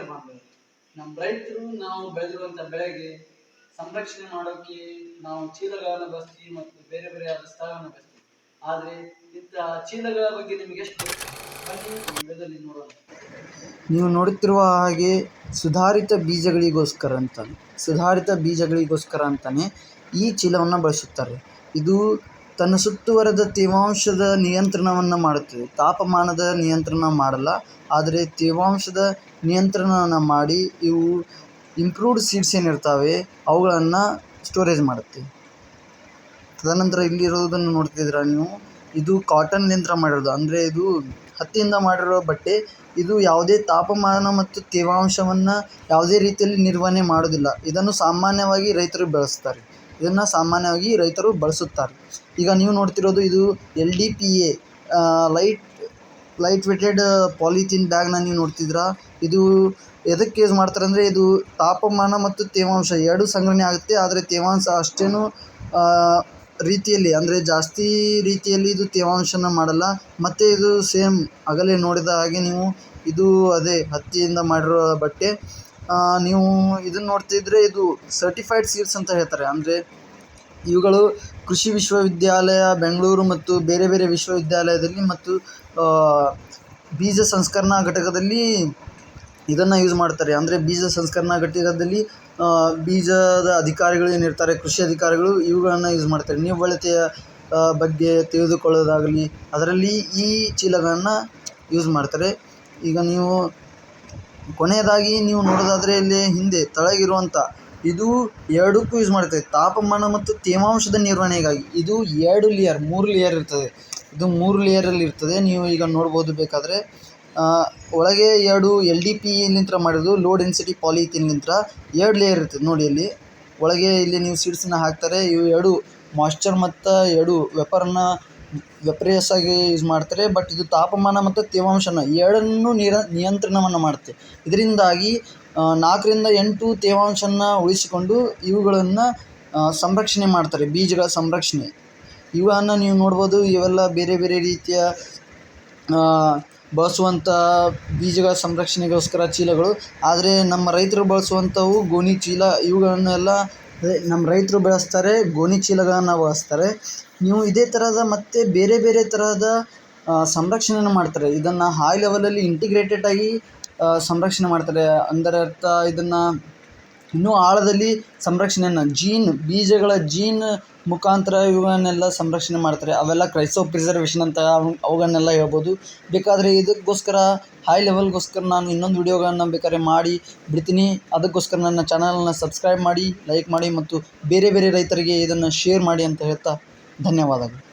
ರೈತ ಬಾಂಧವರು ನಮ್ಮ ರೈತರು ನಾವು ಬೆಳೆದಿರುವಂಥ ಬೆಳೆಗೆ ಸಂರಕ್ಷಣೆ ಮಾಡೋಕೆ ನಾವು ಚೀಲಗಳನ್ನು ಬಳಸ್ತೀವಿ ಮತ್ತು ಬೇರೆ ಬೇರೆ ಆದ ಸ್ಥಳವನ್ನು ಬಳಸ್ತೀವಿ. ಆದರೆ ಇಂತಹ ಚೀಲಗಳ ಬಗ್ಗೆ ನಿಮಗೆ ಎಷ್ಟು ವಿಡಿಯೋದಲ್ಲಿ ನೋಡೋಣ. ನೀವು ನೋಡುತ್ತಿರುವ ಹಾಗೆ ಸುಧಾರಿತ ಬೀಜಗಳಿಗೋಸ್ಕರ ಅಂತಾನೆ, ಸುಧಾರಿತ ಬೀಜಗಳಿಗೋಸ್ಕರ ಅಂತಾನೆ ಈ ಚೀಲವನ್ನು ಬಳಸುತ್ತಾರೆ. ಇದು ತನ್ನ ಸುತ್ತುವರೆದ ತೇವಾಂಶದ ನಿಯಂತ್ರಣವನ್ನು ಮಾಡುತ್ತದೆ. ತಾಪಮಾನದ ನಿಯಂತ್ರಣ ಮಾಡಲ್ಲ, ಆದರೆ ತೇವಾಂಶದ ನಿಯಂತ್ರಣವನ್ನು ಮಾಡಿ ಇವು ಇಂಪ್ರೂವ್ಡ್ ಸೀಡ್ಸ್ ಏನಿರ್ತಾವೆ, ಅವುಗಳನ್ನು ಸ್ಟೋರೇಜ್ ಮಾಡುತ್ತೆ. ತದನಂತರ ಇಲ್ಲಿರೋದನ್ನು ನೋಡ್ತಿದ್ದೀರಾ ನೀವು? ಇದು ಕಾಟನ್ನಿಂದ ಮಾಡಿರೋದು. ಅಂದರೆ ಇದು ಹತ್ತಿಯಿಂದ ಮಾಡಿರೋ ಬಟ್ಟೆ, ಇದು ಯಾವುದೇ ತಾಪಮಾನ ಮತ್ತು ತೇವಾಂಶವನ್ನು ಯಾವುದೇ ರೀತಿಯಲ್ಲಿ ನಿರ್ವಹಣೆ ಮಾಡೋದಿಲ್ಲ. ಇದನ್ನು ಸಾಮಾನ್ಯವಾಗಿ ರೈತರು ಬೆಳೆಸ್ತಾರೆ. ಇದನ್ನು ಸಾಮಾನ್ಯವಾಗಿ ರೈತರು ಬಳಸುತ್ತಾರೆ. ಈಗ ನೀವು ನೋಡ್ತಿರೋದು ಇದು L D P A light light weighted polythene ಬ್ಯಾಗ್ನ ನೀವು ನೋಡ್ತಿದ್ದೀರಾ ಇದು ಎದಕ್ಕೆ ಯೂಸ್ ಮಾಡ್ತಾರೆ ಅಂದರೆ ಇದು ತಾಪಮಾನ ಮತ್ತು ತೇವಾಂಶ ಎರಡೂ ಸಂಗ್ರಹಣೆ ಆಗುತ್ತೆ. ಆದರೆ ತೇವಾಂಶ ಅಷ್ಟೇನು ರೀತಿಯಲ್ಲಿ ಅಂದರೆ ಜಾಸ್ತಿ ರೀತಿಯಲ್ಲಿ ಇದು ತೇವಾಂಶನ ಮಾಡಲ್ಲ. ಮತ್ತು ಇದು ಸೇಮ್ ಆಗಲೇ ನೋಡಿದ ಹಾಗೆ ನೀವು ಇದು ಅದೇ ಹತ್ತಿಯಿಂದ ಮಾಡಿರೋ ಬಟ್ಟೆ. ನೀವು ಇದನ್ನು ನೋಡ್ತಿದ್ರೆ ಇದು ಸರ್ಟಿಫೈಡ್ ಸೀಡ್ಸ್ ಅಂತ ಹೇಳ್ತಾರೆ. ಅಂದರೆ ಇವುಗಳು ಕೃಷಿ ವಿಶ್ವವಿದ್ಯಾಲಯ, ಬೆಂಗಳೂರು ಮತ್ತು ಬೇರೆ ಬೇರೆ ವಿಶ್ವವಿದ್ಯಾಲಯದಲ್ಲಿ ಮತ್ತು ಬೀಜ ಸಂಸ್ಕರಣಾ ಘಟಕದಲ್ಲಿ ಇದನ್ನು ಯೂಸ್ ಮಾಡ್ತಾರೆ. ಅಂದರೆ ಬೀಜ ಸಂಸ್ಕರಣಾ ಘಟಕದಲ್ಲಿ ಬೀಜದ ಅಧಿಕಾರಿಗಳು ಏನಿರ್ತಾರೆ, ಕೃಷಿ ಅಧಿಕಾರಿಗಳು ಇವುಗಳನ್ನು ಯೂಸ್ ಮಾಡ್ತಾರೆ. ನಿವ್ವಳತೆಯ ಬಗ್ಗೆ ತಿಳಿದುಕೊಳ್ಳೋದಾಗಲಿ, ಅದರಲ್ಲಿ ಈ ಚೀಲಗಳನ್ನು ಯೂಸ್ ಮಾಡ್ತಾರೆ. ಈಗ ನೀವು ಕೊನೆಯದಾಗಿ ನೀವು ನೋಡೋದಾದರೆ ಇಲ್ಲಿ ಹಿಂದೆ ತೆಳಗಿರುವಂಥ ಇದು ಎರಡಕ್ಕೂ ಯೂಸ್ ಮಾಡ್ತದೆ ತಾಪಮಾನ ಮತ್ತು ತೇವಾಂಶದ ನಿರ್ವಹಣೆಗಾಗಿ ಇದು ಎರಡು ಲೇಯರ್ ಮೂರು ಲೇಯರ್ ಇರ್ತದೆ. ಇದು ಮೂರು ಲೇಯರಲ್ಲಿ ಇರ್ತದೆ. ನೀವು ಈಗ ನೋಡ್ಬೋದು ಬೇಕಾದರೆ ಒಳಗೆ ಎರಡು ಎಲ್ ಡಿ ಪಿ ಲೋಡ್ ಮಾಡಿರೋದು ಲೋ ಡೆನ್ಸಿಟಿ ಪಾಲಿಥೀನ್ಲಿಂತ್ರ ಎರಡು ಲೇಯರ್ ಇರ್ತದೆ ನೋಡಿ ಇಲ್ಲಿ. ಒಳಗೆ ಇಲ್ಲಿ ನೀವು ಸೀಡ್ಸನ್ನ ಹಾಕ್ತಾರೆ. ಇವು ಎರಡು ಮಾಯ್ಶ್ಚರ್ ಮತ್ತು ಎರಡು ವೆಪರನ್ನ ವೆಪ್ರಿಯಸ್ ಆಗಿ ಯೂಸ್ ಮಾಡ್ತಾರೆ ಬಟ್ ಇದು ತಾಪಮಾನ ಮತ್ತು ತೇವಾಂಶನ ಎರಡನ್ನೂ ನಿರ, ನಿಯಂತ್ರಣವನ್ನು ಮಾಡುತ್ತೆ. ಇದರಿಂದಾಗಿ ನಾಲ್ಕರಿಂದ ಎಂಟು ತೇವಾಂಶನ ಉಳಿಸಿಕೊಂಡು ಇವುಗಳನ್ನು ಸಂರಕ್ಷಣೆ ಮಾಡ್ತಾರೆ, ಬೀಜಗಳ ಸಂರಕ್ಷಣೆ. ಇವನ್ನು ನೀವು ನೋಡ್ಬೋದು, ಇವೆಲ್ಲ ಬೇರೆ ಬೇರೆ ರೀತಿಯ ಬಳಸುವಂಥ ಬೀಜಗಳ ಸಂರಕ್ಷಣೆಗೋಸ್ಕರ ಚೀಲಗಳು. ಆದರೆ ನಮ್ಮ ರೈತರು ಬಳಸುವಂಥವು ಗೋಣಿ ಚೀಲ ಇವುಗಳನ್ನೆಲ್ಲ ನಮ್ಮ ರೈತರು ಬೆಳೆಸ್ತಾರೆ, ಗೋಣಿ ಚೀಲಗಳನ್ನು ಬಳಸ್ತಾರೆ. ನೀವು ಇದೇ ಥರದ ಮತ್ತು ಬೇರೆ ಬೇರೆ ತರಹದ ಸಂರಕ್ಷಣೆಯನ್ನು ಮಾಡ್ತಾರೆ. ಇದನ್ನು ಹೈ ಲೆವೆಲಲ್ಲಿ ಇಂಟಿಗ್ರೇಟೆಡ್ ಆಗಿ ಸಂರಕ್ಷಣೆ ಮಾಡ್ತಾರೆ. ಅಂದರೆ ಅರ್ಥ ಇದನ್ನು ಇನ್ನೂ ಆಳದಲ್ಲಿ ಸಂರಕ್ಷಣೆಯನ್ನು ಜೀನ್ ಬೀಜಗಳ ಜೀನ್ ಮುಖಾಂತರ ಇವುಗಳನ್ನೆಲ್ಲ ಸಂರಕ್ಷಣೆ ಮಾಡ್ತಾರೆ. ಅವೆಲ್ಲ ಕ್ರೈಸೋ ಪ್ರಿಸರ್ವೇಷನ್ ಅಂತ ಅವು, ಅವುಗಳನ್ನೆಲ್ಲ ಹೇಳ್ಬೋದು. ಬೇಕಾದರೆ ಇದಕ್ಕೋಸ್ಕರ ಹೈ ಲೆವೆಲ್ಗೋಸ್ಕರ ನಾನು ಇನ್ನೊಂದು ವಿಡಿಯೋಗಳನ್ನು ಬೇಕಾದ್ರೆ ಮಾಡಿ ಬಿಡ್ತೀನಿ. ಅದಕ್ಕೋಸ್ಕರ ನನ್ನ ಚಾನಲನ್ನು ಸಬ್ಸ್ಕ್ರೈಬ್ ಮಾಡಿ ಲೈಕ್ ಮಾಡಿ ಮತ್ತು ಬೇರೆ ಬೇರೆ ರೈತರಿಗೆ ಇದನ್ನು ಶೇರ್ ಮಾಡಿ ಅಂತ ಹೇಳ್ತಾ ಧನ್ಯವಾದಗಳು.